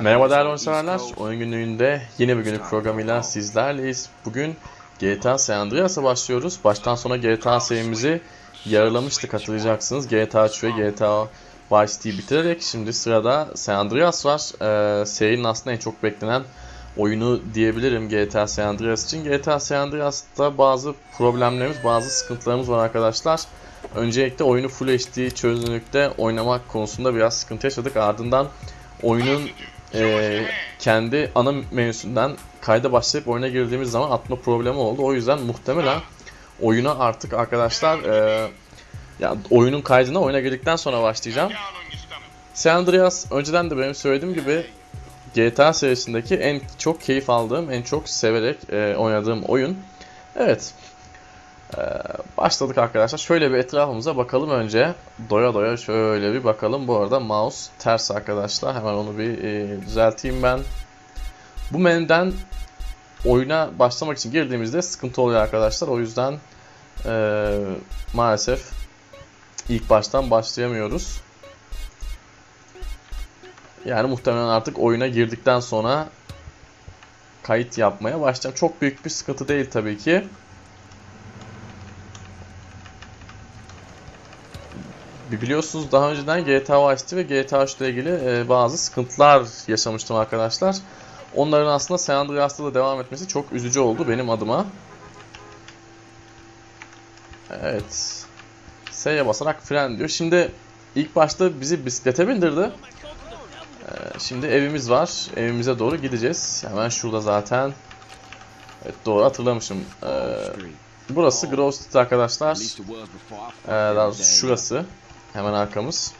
Merhaba değerli oyunseverler. Oyun günlüğünde yeni bir günlük programıyla sizlerleyiz. Bugün GTA San Andreas'a başlıyoruz. Baştan sona GTA serimizi yarılamıştık hatırlayacaksınız. GTA 3 ve GTA Vice City'yi bitirerek şimdi sırada San Andreas var. Ee, serinin aslında en çok beklenen oyunu diyebilirim GTA San Andreas için. GTA San Andreas'ta bazı problemlerimiz, bazı sıkıntılarımız var arkadaşlar. Öncelikle oyunu Full HD çözünürlükte oynamak konusunda biraz sıkıntı yaşadık. Ardından oyunun e, kendi ana menüsünden kayda başlayıp oyuna girdiğimiz zaman atma problemi oldu. O yüzden muhtemelen oyuna artık arkadaşlar e, ya oyunun kaydına oyuna girdikten sonra başlayacağım. San Andreas önceden de benim söylediğim gibi GTA serisindeki en çok keyif aldığım, en çok severek e, oynadığım oyun. Evet. Ee, başladık arkadaşlar. Şöyle bir etrafımıza bakalım önce. Doya doya şöyle bir bakalım. Bu arada mouse ters arkadaşlar. Hemen onu bir e, düzelteyim ben. Bu menüden oyuna başlamak için girdiğimizde sıkıntı oluyor arkadaşlar. O yüzden e, maalesef ilk baştan başlayamıyoruz. Yani muhtemelen artık oyuna girdikten sonra kayıt yapmaya başlayacağım. Çok büyük bir sıkıntı değil tabii ki. Biliyorsunuz daha önceden GTA Vice City ve GTA 3 ile ilgili e, bazı sıkıntılar yaşamıştım arkadaşlar. Onların aslında San Andreas'ta da devam etmesi çok üzücü oldu benim adıma. Evet. S'ye basarak fren diyor. Şimdi ilk başta bizi bisiklete bindirdi. Ee, şimdi evimiz var. Evimize doğru gideceğiz. Hemen şurada zaten. Evet doğru hatırlamışım. Ee, burası Grove Street arkadaşlar. Ee, daha şurası. Hemen arkamız.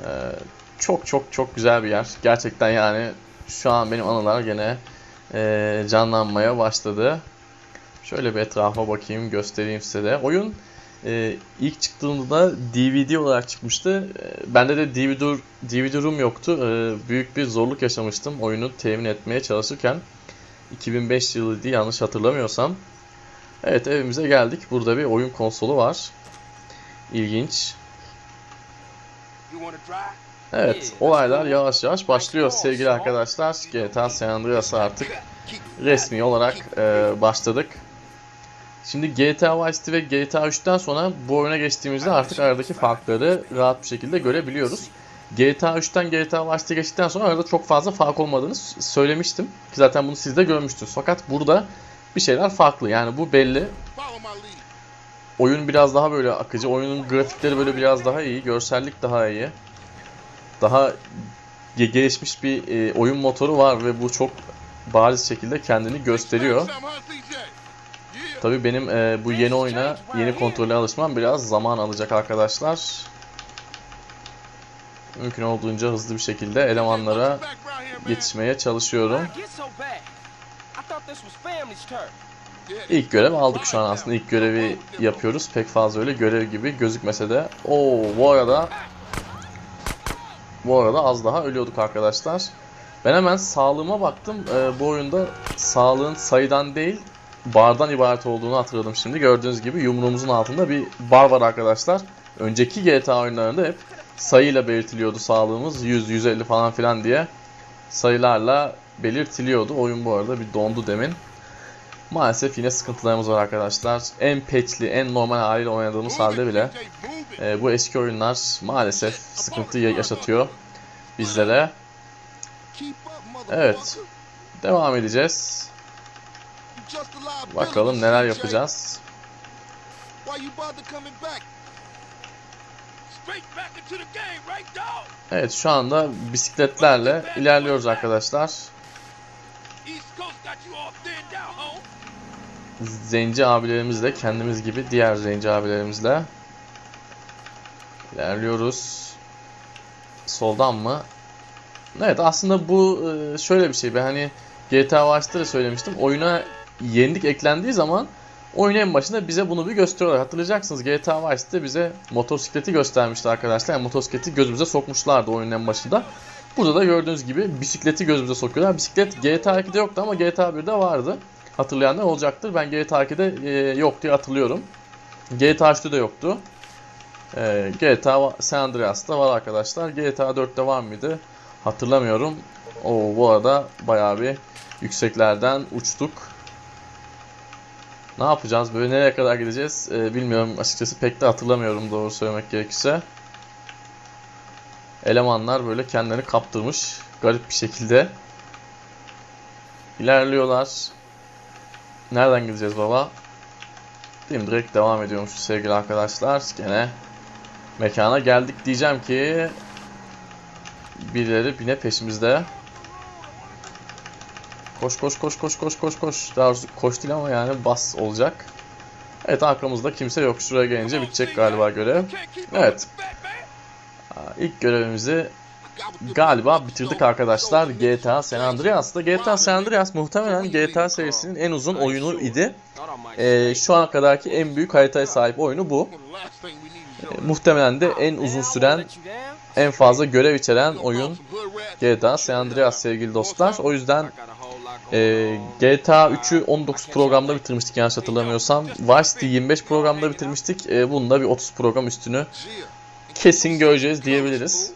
Ee, çok çok çok güzel bir yer. Gerçekten yani şu an benim anılar gene e, canlanmaya başladı. Şöyle bir etrafa bakayım göstereyim size de. Oyun e, ilk çıktığında DVD olarak çıkmıştı. E, bende de DVD, DVD room yoktu. E, büyük bir zorluk yaşamıştım oyunu temin etmeye çalışırken. 2005 yılıydı yanlış hatırlamıyorsam. Evet evimize geldik. Burada bir oyun konsolu var. İlginç. Evet, olaylar yavaş yavaş başlıyor sevgili arkadaşlar. GTA San Andreas'a artık resmi olarak e, başladık. Şimdi GTA Vice City ve GTA 3'ten sonra bu oyuna geçtiğimizde artık aradaki farkları rahat bir şekilde görebiliyoruz. GTA 3'ten GTA Vice City geçtikten sonra arada çok fazla fark olmadığını söylemiştim. Ki zaten bunu siz de görmüştünüz. Fakat burada bir şeyler farklı. Yani bu belli. Oyun biraz daha böyle akıcı. Oyunun grafikleri böyle biraz daha iyi. Görsellik daha iyi. Daha gelişmiş bir e, oyun motoru var ve bu çok bariz şekilde kendini gösteriyor. Tabi benim e, bu yeni oyuna, yeni kontrole alışmam biraz zaman alacak arkadaşlar. Mümkün olduğunca hızlı bir şekilde elemanlara yetişmeye çalışıyorum. İlk görev aldık şu an aslında ilk görevi yapıyoruz. Pek fazla öyle görev gibi gözükmese de. Oo bu arada bu arada az daha ölüyorduk arkadaşlar. Ben hemen sağlığıma baktım. Ee, bu oyunda sağlığın sayıdan değil bardan ibaret olduğunu hatırladım şimdi. Gördüğünüz gibi yumruğumuzun altında bir bar var arkadaşlar. Önceki GTA oyunlarında hep sayıyla belirtiliyordu sağlığımız. 100, 150 falan filan diye sayılarla belirtiliyordu. Oyun bu arada bir dondu demin. Maalesef yine sıkıntılarımız var arkadaşlar. En patchli, en normal haliyle oynadığımız halde bile e, bu eski oyunlar maalesef sıkıntı yaşatıyor bizlere. Evet. Devam edeceğiz. Bakalım neler yapacağız. Evet şu anda bisikletlerle ilerliyoruz arkadaşlar. Zenci abilerimizle kendimiz gibi diğer zenci abilerimizle ilerliyoruz. Soldan mı? Evet aslında bu e, şöyle bir şey. Ben hani GTA Vice'da da söylemiştim. Oyuna yenilik eklendiği zaman oyun en başında bize bunu bir gösteriyorlar. Hatırlayacaksınız GTA Vice'de bize motosikleti göstermişti arkadaşlar. Yani motosikleti gözümüze sokmuşlardı oyunun en başında. Burada da gördüğünüz gibi bisikleti gözümüze sokuyorlar. Bisiklet GTA 2'de yoktu ama GTA 1'de vardı. Hatırlayanlar olacaktır. Ben GTA 2'de e, yok diye hatırlıyorum. GTA 3'te de yoktu. E, GTA San Andreas'ta var arkadaşlar. GTA 4'te var mıydı? Hatırlamıyorum. Oo bu arada bayağı bir yükseklerden uçtuk. Ne yapacağız? Böyle nereye kadar gideceğiz? Ee, bilmiyorum açıkçası pek de hatırlamıyorum doğru söylemek gerekirse. Elemanlar böyle kendilerini kaptırmış garip bir şekilde. İlerliyorlar. Nereden gideceğiz baba? Değil? Direkt devam ediyormuş sevgili arkadaşlar. Gene mekana geldik diyeceğim ki birileri yine peşimizde. Koş koş koş koş koş koş koş. Daha koş değil ama yani bas olacak. Evet arkamızda kimse yok. Şuraya gelince bitecek galiba görev. Evet. İlk görevimizi galiba bitirdik arkadaşlar. GTA San Andreas'ta. GTA San Andreas muhtemelen GTA serisinin en uzun oyunu idi. Ee, şu ana kadarki en büyük haritaya sahip oyunu bu. Ee, muhtemelen de en uzun süren, en fazla görev içeren oyun GTA San Andreas sevgili dostlar. O yüzden e, GTA 3'ü 19 programda bitirmiştik yanlış hatırlamıyorsam. Vice City 25 programda bitirmiştik. E, bunun da bir 30 program üstünü kesin göreceğiz diyebiliriz.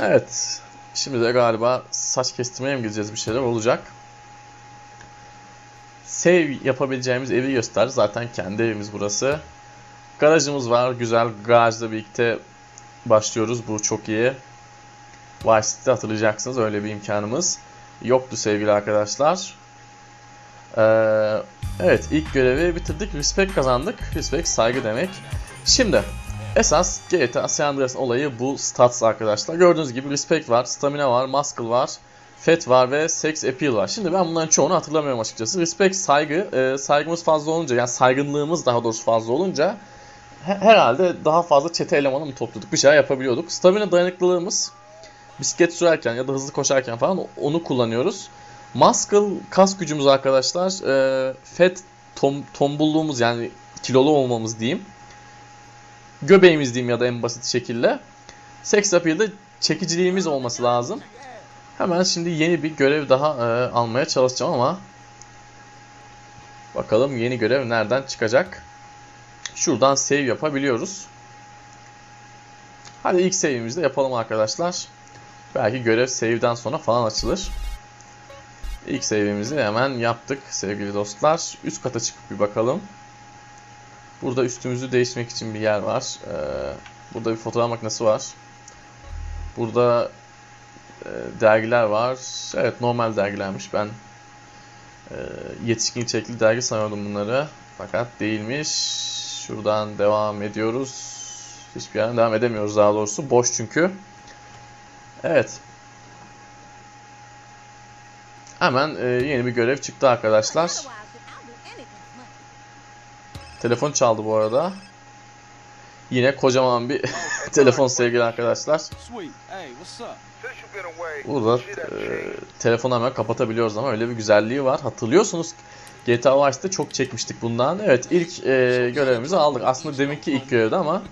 Evet. Şimdi de galiba saç kestirmeye mi gideceğiz bir şeyler olacak. Save yapabileceğimiz evi göster. Zaten kendi evimiz burası. Garajımız var. Güzel. Garajla birlikte başlıyoruz. Bu çok iyi. Vice City'de hatırlayacaksınız. Öyle bir imkanımız yoktu sevgili arkadaşlar. Ee, evet ilk görevi bitirdik. Respect kazandık. Respect saygı demek. Şimdi esas GTA San Andreas'ın olayı bu stats arkadaşlar. Gördüğünüz gibi Respect var, Stamina var, Muscle var, Fat var ve Sex Appeal var. Şimdi ben bunların çoğunu hatırlamıyorum açıkçası. Respect saygı, e, saygımız fazla olunca yani saygınlığımız daha doğrusu fazla olunca he- herhalde daha fazla çete elemanı mı topladık bir şeyler yapabiliyorduk. Stamina dayanıklılığımız bisiklet sürerken ya da hızlı koşarken falan onu kullanıyoruz. Muscle kas gücümüz arkadaşlar. E, fat tom, tombulluğumuz yani kilolu olmamız diyeyim. Göbeğimiz diyeyim ya da en basit şekilde. Sex appeal'de çekiciliğimiz olması lazım. Hemen şimdi yeni bir görev daha e, almaya çalışacağım ama bakalım yeni görev nereden çıkacak. Şuradan save yapabiliyoruz. Hadi ilk save'imizi de yapalım arkadaşlar. Belki görev save'den sonra falan açılır. İlk save'imizi hemen yaptık sevgili dostlar. Üst kata çıkıp bir bakalım. Burada üstümüzü değiştirmek için bir yer var. Ee, burada bir fotoğraf makinesi var. Burada e, dergiler var. Evet normal dergilermiş. Ben e, yetişkin içerikli dergi sanıyordum bunları. Fakat değilmiş. Şuradan devam ediyoruz. Hiçbir yerden devam edemiyoruz daha doğrusu. Boş çünkü. Evet. Hemen e, yeni bir görev çıktı arkadaşlar. Telefon çaldı bu arada. Yine kocaman bir telefon sevgili arkadaşlar. Burada e, telefonu hemen kapatabiliyoruz ama öyle bir güzelliği var. Hatırlıyorsunuz GTA Vice'de çok çekmiştik bundan. Evet ilk e, görevimizi aldık. Aslında deminki ilk görevdi ama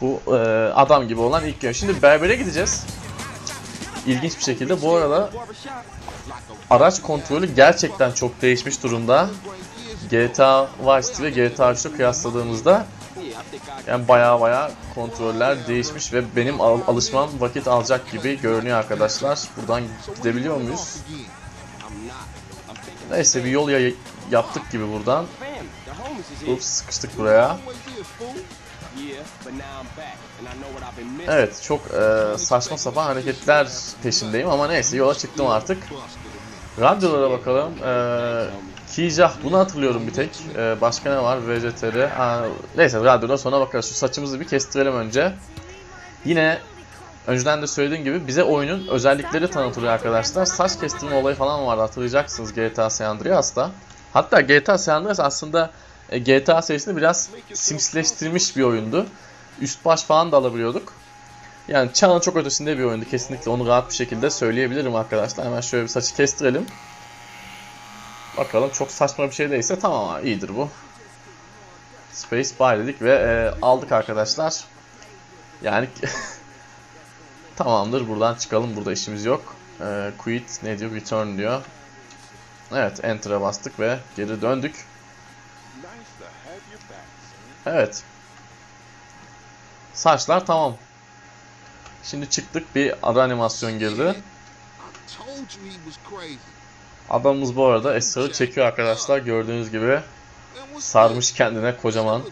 bu e, adam gibi olan ilk görev. Şimdi berbere gideceğiz. İlginç bir şekilde bu arada araç kontrolü gerçekten çok değişmiş durumda. GTA Vice ve GTA 3'ü kıyasladığımızda yani baya baya kontroller değişmiş ve benim al- alışmam vakit alacak gibi görünüyor arkadaşlar. Buradan gidebiliyor muyuz? Neyse bir yol ya- yaptık gibi buradan. Ups sıkıştık buraya. Evet çok e, saçma sapan hareketler peşindeyim ama neyse yola çıktım artık. Radyolara bakalım. E, Kijah bunu hatırlıyorum bir tek. E, başka ne var? VCTR. Aa, neyse radyoda sonra bakarız. Şu saçımızı bir kestirelim önce. Yine önceden de söylediğim gibi bize oyunun özellikleri tanıtılıyor arkadaşlar. Saç kestirme olayı falan vardı hatırlayacaksınız GTA San Andreas'ta. Hatta GTA San Andreas aslında e, GTA serisini biraz simsleştirmiş bir oyundu. Üst baş falan da alabiliyorduk. Yani çağın çok ötesinde bir oyundu kesinlikle onu rahat bir şekilde söyleyebilirim arkadaşlar. Hemen şöyle bir saçı kestirelim. Bakalım çok saçma bir şey değilse tamam abi iyidir bu. Space Buy dedik ve e, aldık arkadaşlar. Yani tamamdır buradan çıkalım burada işimiz yok. E, quit ne diyor return diyor. Evet enter'a bastık ve geri döndük. Evet. Saçlar tamam. Şimdi çıktık bir ara animasyon girdi. Adamımız bu arada Esra'yı çekiyor arkadaşlar. Gördüğünüz gibi sarmış kendine kocaman.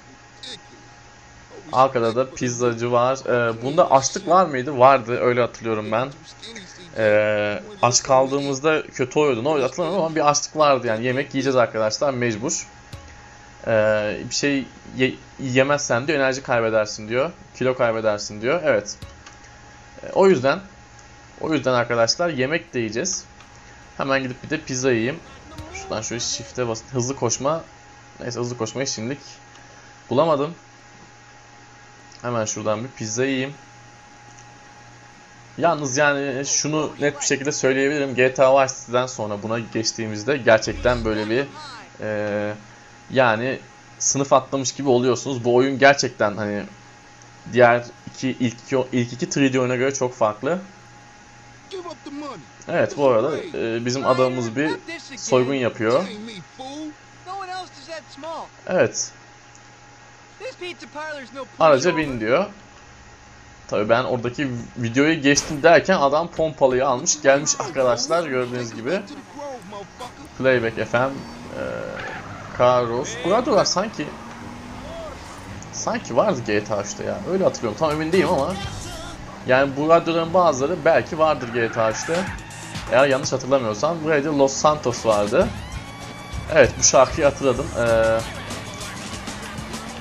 Arkada da pizzacı var. Ee, bunda açlık var mıydı? Vardı. Öyle hatırlıyorum ben. Ee, aç kaldığımızda kötü oluyordu. Ne oluyor hatırlamıyorum ama bir açlık vardı yani. Yemek yiyeceğiz arkadaşlar mecbur. Ee, bir şey ye- yemezsen diyor enerji kaybedersin diyor. Kilo kaybedersin diyor. Evet. Ee, o yüzden o yüzden arkadaşlar yemek de yiyeceğiz. Hemen gidip bir de pizza yiyeyim. Şuradan şöyle shift'e basın. Hızlı koşma. Neyse hızlı koşmayı şimdilik bulamadım. Hemen şuradan bir pizza yiyeyim. Yalnız yani şunu net bir şekilde söyleyebilirim. GTA Vice City'den sonra buna geçtiğimizde gerçekten böyle bir e, yani sınıf atlamış gibi oluyorsunuz. Bu oyun gerçekten hani diğer iki ilk iki, ilk iki 3D oyuna göre çok farklı. Evet bu arada e, bizim adamımız bir soygun yapıyor. Evet araca bin diyor. Tabii ben oradaki videoyu geçtim derken adam pompalıyı almış gelmiş arkadaşlar gördüğünüz gibi. Playback FM e, Karos. Bu radyolar sanki sanki vardı GTA 3'te ya. Öyle hatırlıyorum. Tam emin değilim ama yani bu radyoların bazıları belki vardır GTA 3'te. Eğer yanlış hatırlamıyorsam buraya Los Santos vardı. Evet bu şarkıyı hatırladım. Ee,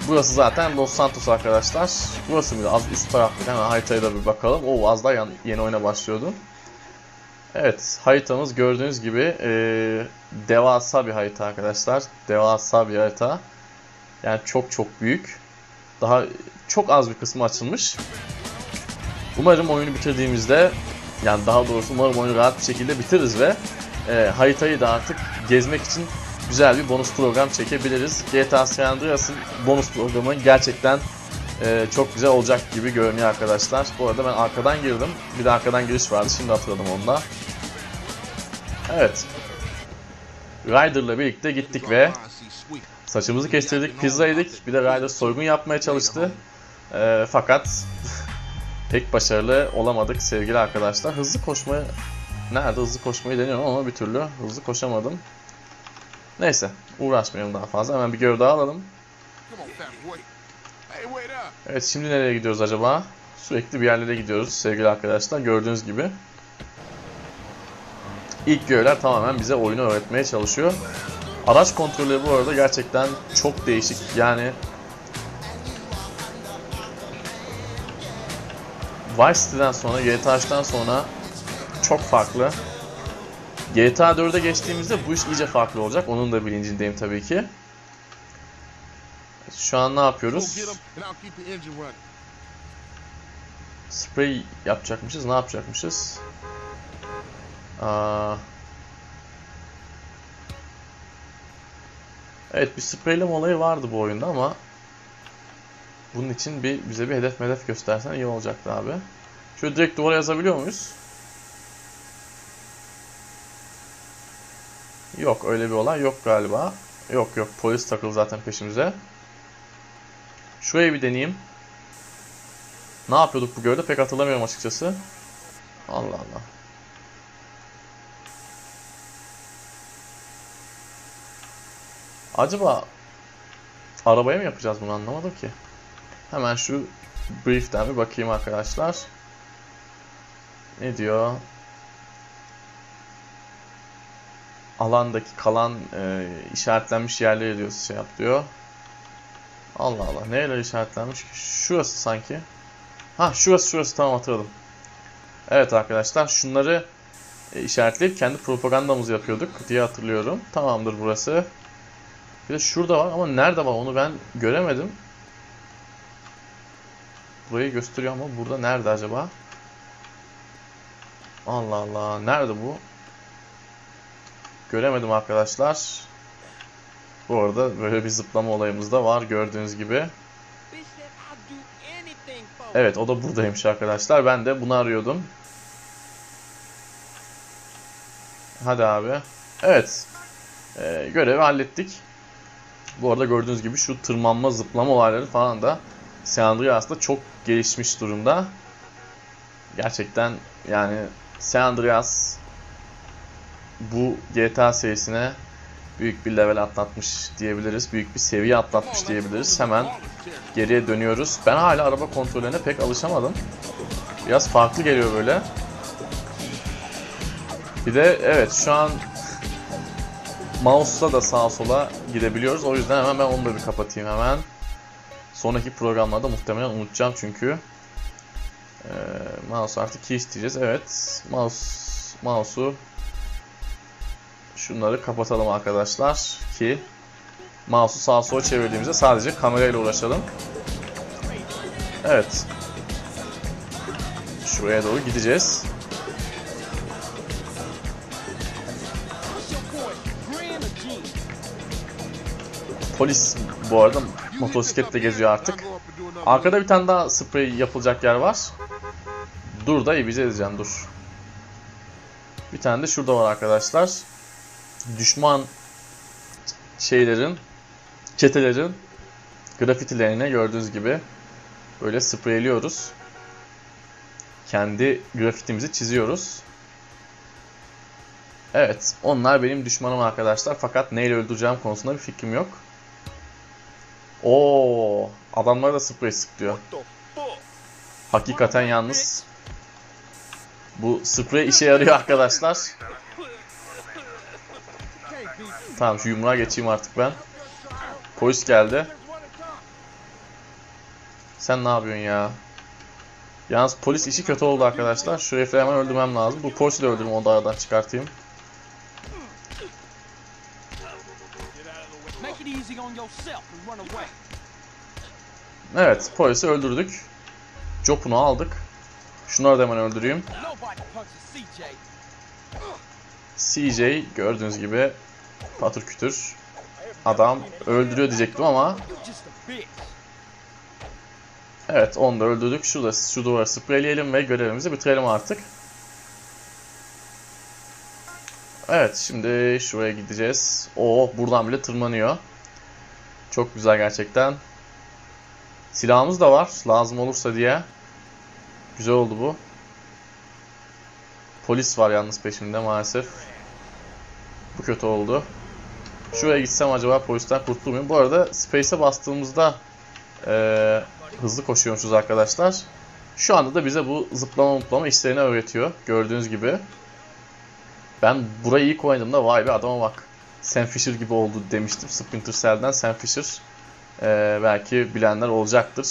burası zaten Los Santos arkadaşlar. Burası mıydı? Az üst taraftaydı. Hemen haritaya da bir bakalım. Oo az daha yeni oyuna başlıyordum. Evet, haritamız gördüğünüz gibi e, devasa bir harita arkadaşlar. Devasa bir harita. Yani çok çok büyük. Daha çok az bir kısmı açılmış. Umarım oyunu bitirdiğimizde, yani daha doğrusu umarım oyunu rahat bir şekilde bitiririz ve e, haritayı da artık gezmek için güzel bir bonus program çekebiliriz. GTA San Andreas'ın bonus programı gerçekten e, çok güzel olacak gibi görünüyor arkadaşlar. Bu arada ben arkadan girdim. Bir de arkadan giriş vardı. Şimdi hatırladım onu da. Evet. Ryder'la birlikte gittik ve saçımızı kestirdik, pizza yedik. Bir de Ryder soygun yapmaya çalıştı. Ee, fakat pek başarılı olamadık sevgili arkadaşlar. Hızlı koşmayı nerede hızlı koşmayı deniyorum ama bir türlü hızlı koşamadım. Neyse uğraşmayalım daha fazla. Hemen bir görev daha alalım. Evet şimdi nereye gidiyoruz acaba? Sürekli bir yerlere gidiyoruz sevgili arkadaşlar. Gördüğünüz gibi. İlk görevler tamamen bize oyunu öğretmeye çalışıyor. Araç kontrolleri bu arada gerçekten çok değişik. Yani Vice City'den sonra, GTA 3'ten sonra çok farklı. GTA 4'e geçtiğimizde bu iş iyice farklı olacak. Onun da bilincindeyim tabii ki. Şu an ne yapıyoruz? Sprey yapacakmışız. Ne yapacakmışız? Aa. Evet bir spreyleme olayı vardı bu oyunda ama bunun için bir bize bir hedef hedef göstersen iyi olacaktı abi. Şöyle direkt duvara yazabiliyor muyuz? Yok öyle bir olay yok galiba. Yok yok polis takıl zaten peşimize. Şurayı bir deneyeyim. Ne yapıyorduk bu görevde pek hatırlamıyorum açıkçası. Allah Allah. Acaba arabaya mı yapacağız bunu anlamadım ki. Hemen şu brief'ten bir bakayım arkadaşlar. Ne diyor? Alandaki kalan e, işaretlenmiş yerleri diyor şey yap diyor. Allah Allah. Nereler işaretlenmiş ki? Şurası sanki. Ha şurası şurası tamam hatırladım. Evet arkadaşlar şunları e, işaretleyip kendi propagandamızı yapıyorduk diye hatırlıyorum. Tamamdır burası. Bir de şurada var ama nerede var onu ben göremedim. Burayı gösteriyor ama burada nerede acaba? Allah Allah. Nerede bu? Göremedim arkadaşlar. Bu arada böyle bir zıplama olayımız da var gördüğünüz gibi. Evet o da buradaymış arkadaşlar. Ben de bunu arıyordum. Hadi abi. Evet. Ee, görevi hallettik. Bu arada gördüğünüz gibi şu tırmanma zıplama olayları falan da San Andreas'ta çok gelişmiş durumda. Gerçekten yani San Andreas bu GTA serisine büyük bir level atlatmış diyebiliriz. Büyük bir seviye atlatmış diyebiliriz. Hemen geriye dönüyoruz. Ben hala araba kontrollerine pek alışamadım. Biraz farklı geliyor böyle. Bir de evet şu an mouse'la da sağa sola gidebiliyoruz. O yüzden hemen ben onu da bir kapatayım hemen. Sonraki programlarda muhtemelen unutacağım çünkü. Ee, mouse artı key isteyeceğiz. Evet. Mouse mouse'u şunları kapatalım arkadaşlar ki mouse'u sağa sola çevirdiğimizde sadece kamerayla uğraşalım. Evet. Şuraya doğru gideceğiz. Polis bu arada motosikletle geziyor artık. Arkada bir tane daha sprey yapılacak yer var. Dur da ibize edeceğim dur. Bir tane de şurada var arkadaşlar. Düşman şeylerin, çetelerin grafitilerine gördüğünüz gibi böyle spreyliyoruz. Kendi grafitimizi çiziyoruz. Evet, onlar benim düşmanım arkadaşlar. Fakat neyle öldüreceğim konusunda bir fikrim yok. Oo, adamlara da sprey sıkıyor. Hakikaten yalnız bu sprey işe yarıyor arkadaşlar. Tamam şu yumruğa geçeyim artık ben. Polis geldi. Sen ne yapıyorsun ya? Yalnız polis işi kötü oldu arkadaşlar. Şu herifleri hemen öldürmem lazım. Bu polisi de öldürüm onu da aradan çıkartayım. Evet polisi öldürdük. Jopunu aldık. Şunları da hemen öldüreyim. CJ. Gördüğünüz gibi patır kütür adam öldürüyor diyecektim ama evet onu da öldürdük. Şurada şu duvarı spreyleyelim ve görevimizi bitirelim artık. Evet şimdi şuraya gideceğiz. Oo buradan bile tırmanıyor. Çok güzel gerçekten. Silahımız da var lazım olursa diye. Güzel oldu bu. Polis var yalnız peşimde maalesef. Bu kötü oldu. Şuraya gitsem acaba polisten kurtulur muyum? Bu arada Space'e bastığımızda eee, hızlı koşuyormuşuz arkadaşlar. Şu anda da bize bu zıplama zıplama işlerini öğretiyor. Gördüğünüz gibi. Ben burayı ilk oynadığımda vay be adama bak. Sam Fisher gibi oldu demiştim. Splinter Cell'den Sam Fisher. Eee, belki bilenler olacaktır.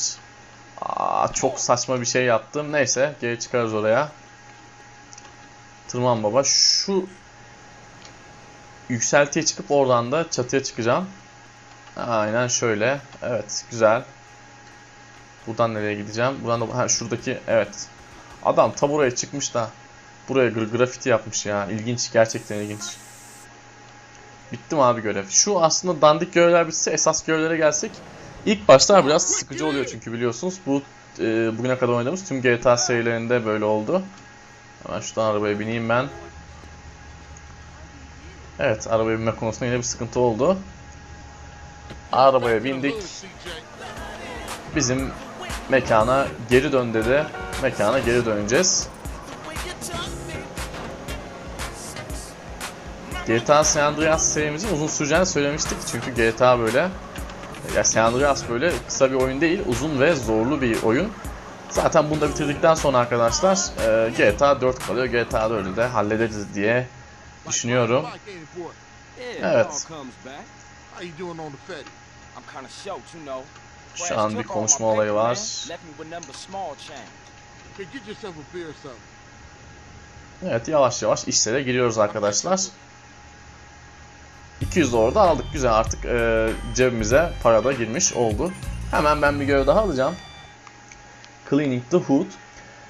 Aa, çok saçma bir şey yaptım. Neyse geri çıkarız oraya. Tırman baba. Şu yükseltiye çıkıp oradan da çatıya çıkacağım. Aynen şöyle. Evet güzel. Buradan nereye gideceğim? Buradan da ha, şuradaki evet. Adam ta buraya çıkmış da buraya gra- grafiti yapmış ya. İlginç gerçekten ilginç. Bitti mi abi görev? Şu aslında dandik görevler bitse esas görevlere gelsek ilk başlar biraz sıkıcı oluyor çünkü biliyorsunuz bu e, bugüne kadar oynadığımız tüm GTA serilerinde böyle oldu. Hemen şuradan arabaya bineyim ben. Evet, arabaya binme konusunda yine bir sıkıntı oldu. Arabaya bindik. Bizim mekana geri dön dedi. Mekana geri döneceğiz. GTA San Andreas serimizin uzun süreceğini söylemiştik. Çünkü GTA böyle ya San Andreas böyle kısa bir oyun değil, uzun ve zorlu bir oyun. Zaten bunu da bitirdikten sonra arkadaşlar e, GTA 4 kalıyor. GTA 4'ü de hallederiz diye düşünüyorum. Evet. Şu an bir konuşma olayı var. Evet yavaş yavaş işlere giriyoruz arkadaşlar. 200 de orada aldık. Güzel artık e, cebimize para da girmiş oldu. Hemen ben bir görev daha alacağım. Cleaning the Hood.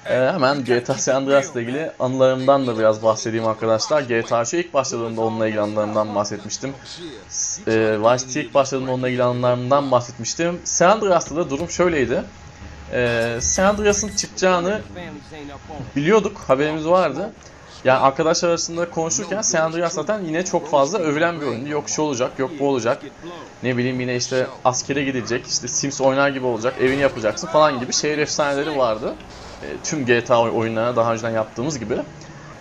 E, hemen GTA San Andreas ile ilgili anılarımdan da biraz bahsedeyim arkadaşlar. GTA 3'e ilk başladığımda onunla ilgili anılarımdan bahsetmiştim. E, Vice City ilk başladığımda onunla ilgili anılarımdan bahsetmiştim. San Andreas'ta da durum şöyleydi. E, San Andreas'ın çıkacağını biliyorduk, haberimiz vardı. Yani arkadaşlar arasında konuşurken San Andreas zaten yine çok fazla övülen bir oyundu. Yok şu olacak, yok bu olacak. Ne bileyim yine işte askere gidecek, işte Sims oynar gibi olacak, evini yapacaksın falan gibi şehir efsaneleri vardı. E, tüm GTA oy- oyunlarına daha önceden yaptığımız gibi.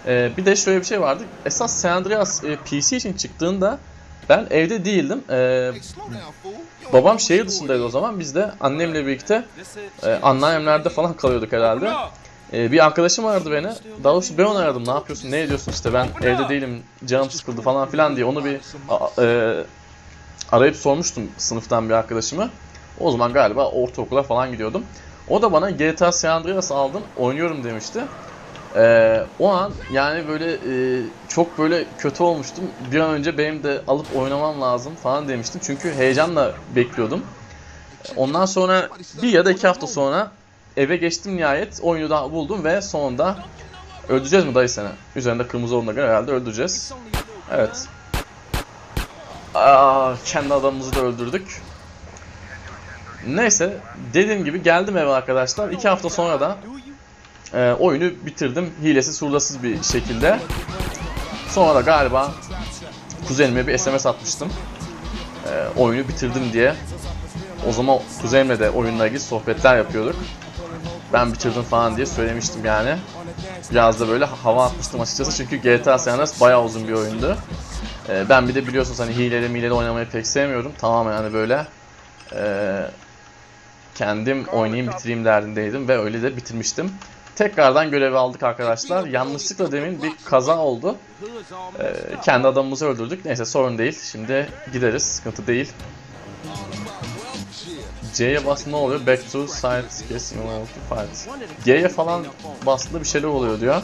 E, bir de şöyle bir şey vardı. Esas San Andreas e, PC için çıktığında ben evde değildim. E. You babam şehir dışındaydı o zaman. Biz de annemle birlikte e, anneannemlerde falan kalıyorduk herhalde. E, bir arkadaşım aradı beni. Daha doğrusu ben onu aradım. Ne yapıyorsun, ne ediyorsun işte ben evde değilim, canım sıkıldı falan filan diye onu bir a- e, arayıp sormuştum sınıftan bir arkadaşımı. O zaman galiba ortaokula falan gidiyordum. O da bana GTA San Andreas aldım, oynuyorum demişti. Ee, o an yani böyle e, çok böyle kötü olmuştum. Bir an önce benim de alıp oynamam lazım falan demiştim. Çünkü heyecanla bekliyordum. Ondan sonra bir ya da iki hafta sonra eve geçtim nihayet. Oyunu da buldum ve sonunda öldüreceğiz mi dayı seni? Üzerinde kırmızı olduğuna göre herhalde öldüreceğiz. Evet. Aa, kendi adamımızı da öldürdük. Neyse dediğim gibi geldim eve arkadaşlar. İki hafta sonra da e, oyunu bitirdim. Hilesiz hurdasız bir şekilde. Sonra da galiba kuzenime bir SMS atmıştım. E, oyunu bitirdim diye. O zaman kuzenimle de oyunla ilgili sohbetler yapıyorduk. Ben bitirdim falan diye söylemiştim yani. Biraz da böyle hava atmıştım açıkçası çünkü GTA San Andreas bayağı uzun bir oyundu. Ee, ben bir de biliyorsunuz hani hileli mileli oynamayı pek sevmiyorum. Tamamen hani böyle e, kendim oynayayım bitireyim derdindeydim ve öyle de bitirmiştim. Tekrardan görevi aldık arkadaşlar. Yanlışlıkla demin bir kaza oldu. Ee, kendi adamımızı öldürdük. Neyse sorun değil. Şimdi gideriz. Sıkıntı değil. C'ye bas ne oluyor? Back to site guessing fight. G'ye falan bastığında bir şeyler oluyor diyor.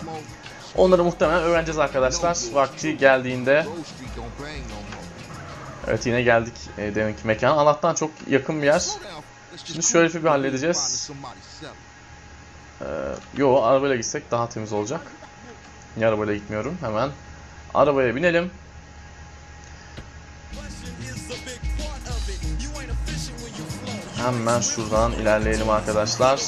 Onları muhtemelen öğreneceğiz arkadaşlar. Vakti geldiğinde. Evet yine geldik e, deminki mekana. Allah'tan çok yakın bir yer. Şimdi herifi bir halledeceğiz. Ee, yo arabayla gitsek daha temiz olacak. Niye arabayla gitmiyorum? Hemen arabaya binelim. Hemen şuradan ilerleyelim arkadaşlar.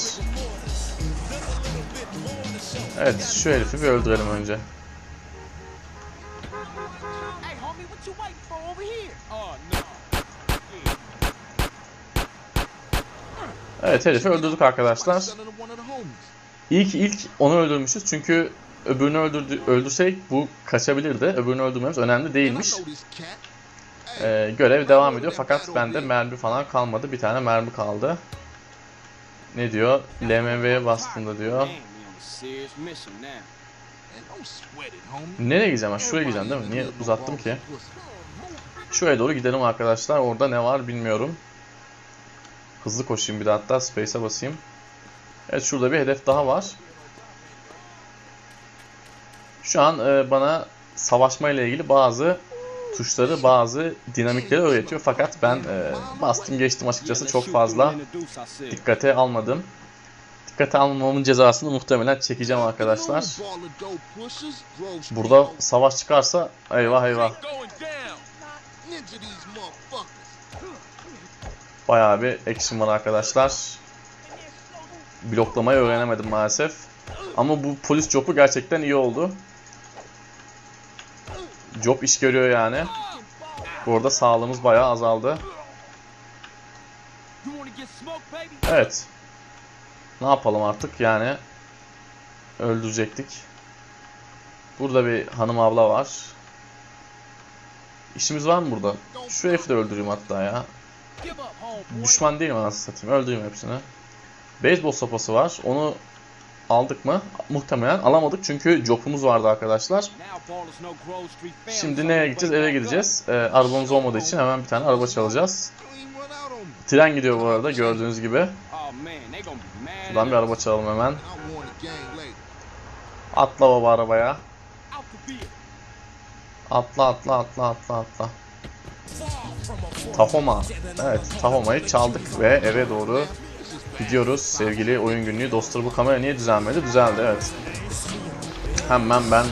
Evet şu herifi bir öldürelim önce. Oh. Evet herifi öldürdük arkadaşlar. İlk ilk onu öldürmüşüz çünkü öbürünü öldürdü, öldürsek bu kaçabilirdi. Öbürünü öldürmemiz önemli değilmiş. Ee, görev devam ediyor fakat bende mermi falan kalmadı. Bir tane mermi kaldı. Ne diyor? LMV'ye bastığında diyor. Nereye gideceğim? Şuraya gideceğim değil mi? Niye uzattım ki? Şuraya doğru gidelim arkadaşlar. Orada ne var bilmiyorum. Hızlı koşayım bir de hatta space'e basayım. Evet şurada bir hedef daha var. Şu an e, bana savaşma ile ilgili bazı tuşları, bazı dinamikleri öğretiyor. Fakat ben e, bastım geçtim açıkçası çok fazla dikkate almadım. Dikkate almamamın cezasını muhtemelen çekeceğim arkadaşlar. Burada savaş çıkarsa eyvah eyvah. Bayağı bir action var arkadaşlar. Bloklamayı öğrenemedim maalesef. Ama bu polis job'u gerçekten iyi oldu. Job iş görüyor yani. Bu arada sağlığımız bayağı azaldı. Evet. Ne yapalım artık yani. Öldürecektik. Burada bir hanım abla var. İşimiz var mı burada? Şu herifi de öldüreyim hatta ya. Düşman değilim anasını satayım. Öldüreyim hepsini. Beyzbol sopası var. Onu aldık mı? Muhtemelen alamadık çünkü jobumuz vardı arkadaşlar. Şimdi nereye gideceğiz? Eve gideceğiz. Ee, arabamız olmadığı için hemen bir tane araba çalacağız. Tren gidiyor bu arada gördüğünüz gibi. Şuradan bir araba çalalım hemen. Atla baba arabaya. Atla atla atla atla atla. Tahoma. Evet Tahoma'yı çaldık ve eve doğru gidiyoruz. Sevgili oyun günlüğü dostları bu kamera niye düzelmedi? Düzeldi evet. Hemen ben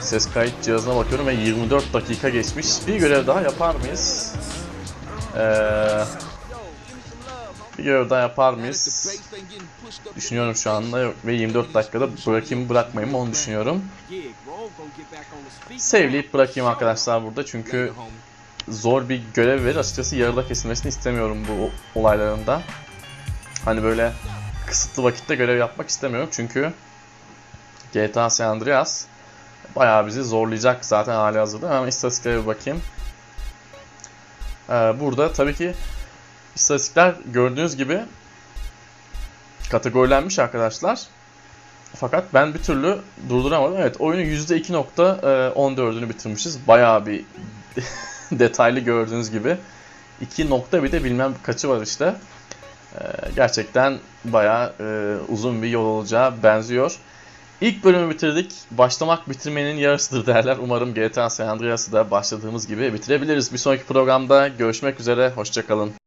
ses kayıt cihazına bakıyorum ve 24 dakika geçmiş. Bir görev daha yapar mıyız? Ee, bir görev daha yapar mıyız? Düşünüyorum şu anda ve 24 dakikada bırakayım bırakmayayım onu düşünüyorum. Sevleyip bırakayım arkadaşlar burada çünkü zor bir görev verir. Açıkçası yarıda kesilmesini istemiyorum bu olaylarında. Hani böyle kısıtlı vakitte görev yapmak istemiyorum. Çünkü GTA San Andreas bayağı bizi zorlayacak zaten hali hazırda. Hemen istatistiklere bir bakayım. Ee, burada tabii ki istatistikler gördüğünüz gibi kategorilenmiş arkadaşlar. Fakat ben bir türlü durduramadım. Evet oyunu %2.14'ünü bitirmişiz. Bayağı bir detaylı gördüğünüz gibi. 2 nokta bir de bilmem kaçı var işte. Ee, gerçekten bayağı e, uzun bir yol olacağı benziyor. İlk bölümü bitirdik. Başlamak bitirmenin yarısıdır derler. Umarım GTA San Andreas'ı da başladığımız gibi bitirebiliriz. Bir sonraki programda görüşmek üzere. Hoşçakalın.